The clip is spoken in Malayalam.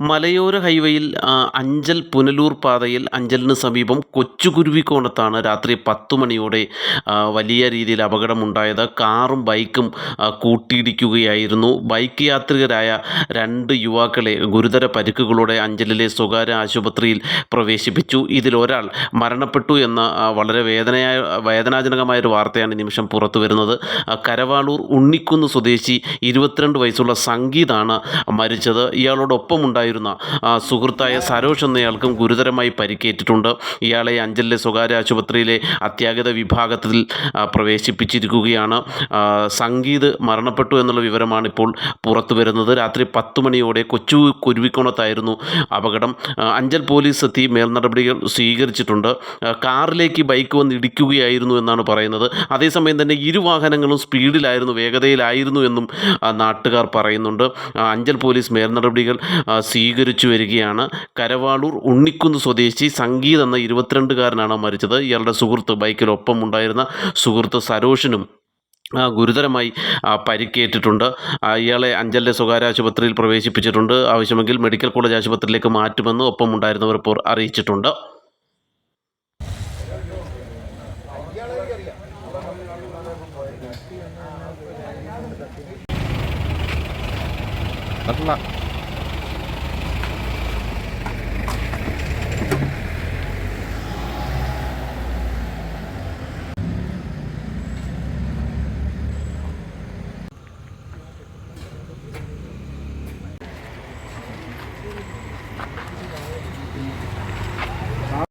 മലയോര ഹൈവേയിൽ അഞ്ചൽ പുനലൂർ പാതയിൽ അഞ്ചലിന് സമീപം കൊച്ചുകുരുവിക്കോണത്താണ് രാത്രി പത്ത് മണിയോടെ വലിയ രീതിയിൽ അപകടമുണ്ടായത്. കാറും ബൈക്കും കൂട്ടിയിടിക്കുകയായിരുന്നു. ബൈക്ക് യാത്രികരായ രണ്ട് യുവാക്കളെ ഗുരുതര പരിക്കുകളോടെ അഞ്ചലിലെ സ്വകാര്യ ആശുപത്രിയിൽ പ്രവേശിപ്പിച്ചു. ഇതിലൊരാൾ മരണപ്പെട്ടു എന്ന വളരെ വേദനയായ വേദനാജനകമായ ഒരു വാർത്തയാണ് നിമിഷം പുറത്തു വരുന്നത് കരവാളൂർ ഉണ്ണിക്കുന്ന് സ്വദേശി ഇരുപത്തിരണ്ട് വയസ്സുള്ള സംഗീതാണ് മരിച്ചത്. ഇയാളോടൊപ്പം ഉണ്ടായിരുന്ന സുഹൃത്തായ സരോഷ് എന്നയാൾക്കും ഗുരുതരമായി പരിക്കേറ്റിട്ടുണ്ട്. ഇയാളെ അഞ്ചലിലെ സ്വകാര്യ ആശുപത്രിയിലെ അത്യാഗത വിഭാഗത്തിൽ പ്രവേശിപ്പിച്ചിരിക്കുകയാണ്. സംഗീത് മരണപ്പെട്ടു എന്നുള്ള വിവരമാണ് ഇപ്പോൾ പുറത്തു വരുന്നത്. രാത്രി പത്ത് മണിയോടെ കൊച്ചു കുരുവിക്കോണത്തായിരുന്നു അപകടം. അഞ്ചൽ പോലീസ് എത്തി മേൽനടപടികൾ സ്വീകരിച്ചിട്ടുണ്ട്. കാറിലേക്ക് ബൈക്ക് വന്ന് ഇടിക്കുകയായിരുന്നു എന്നാണ് പറയുന്നത്. അതേസമയം തന്നെ ഇരു വാഹനങ്ങളും സ്പീഡിലായിരുന്നു വേഗതയിലായിരുന്നു എന്നും നാട്ടുകാർ പറയുന്നുണ്ട്. അഞ്ചൽ പോലീസ് മേൽനടപടികൾ സ്വീകരിച്ചു വരികയാണ്. കരവാളൂർ ഉണ്ണിക്കുന്ന് സ്വദേശി സംഗീത് എന്ന ഇരുപത്തിരണ്ടുകാരനാണ് മരിച്ചത്. ഇയാളുടെ സുഹൃത്ത് ബൈക്കിലൊപ്പം ഉണ്ടായിരുന്ന സുഹൃത്ത് സരോഷിനും ഗുരുതരമായി പരിക്കേറ്റിട്ടുണ്ട്. ഇയാളെ അഞ്ചലിലെ സ്വകാര്യ ആശുപത്രിയിൽ പ്രവേശിപ്പിച്ചിട്ടുണ്ട്. ആവശ്യമെങ്കിൽ മെഡിക്കൽ കോളേജ് ആശുപത്രിയിലേക്ക് മാറ്റുമെന്ന് ഒപ്പം ഉണ്ടായിരുന്നവർ ഇപ്പോൾ അറിയിച്ചിട്ടുണ്ട്. നല്ല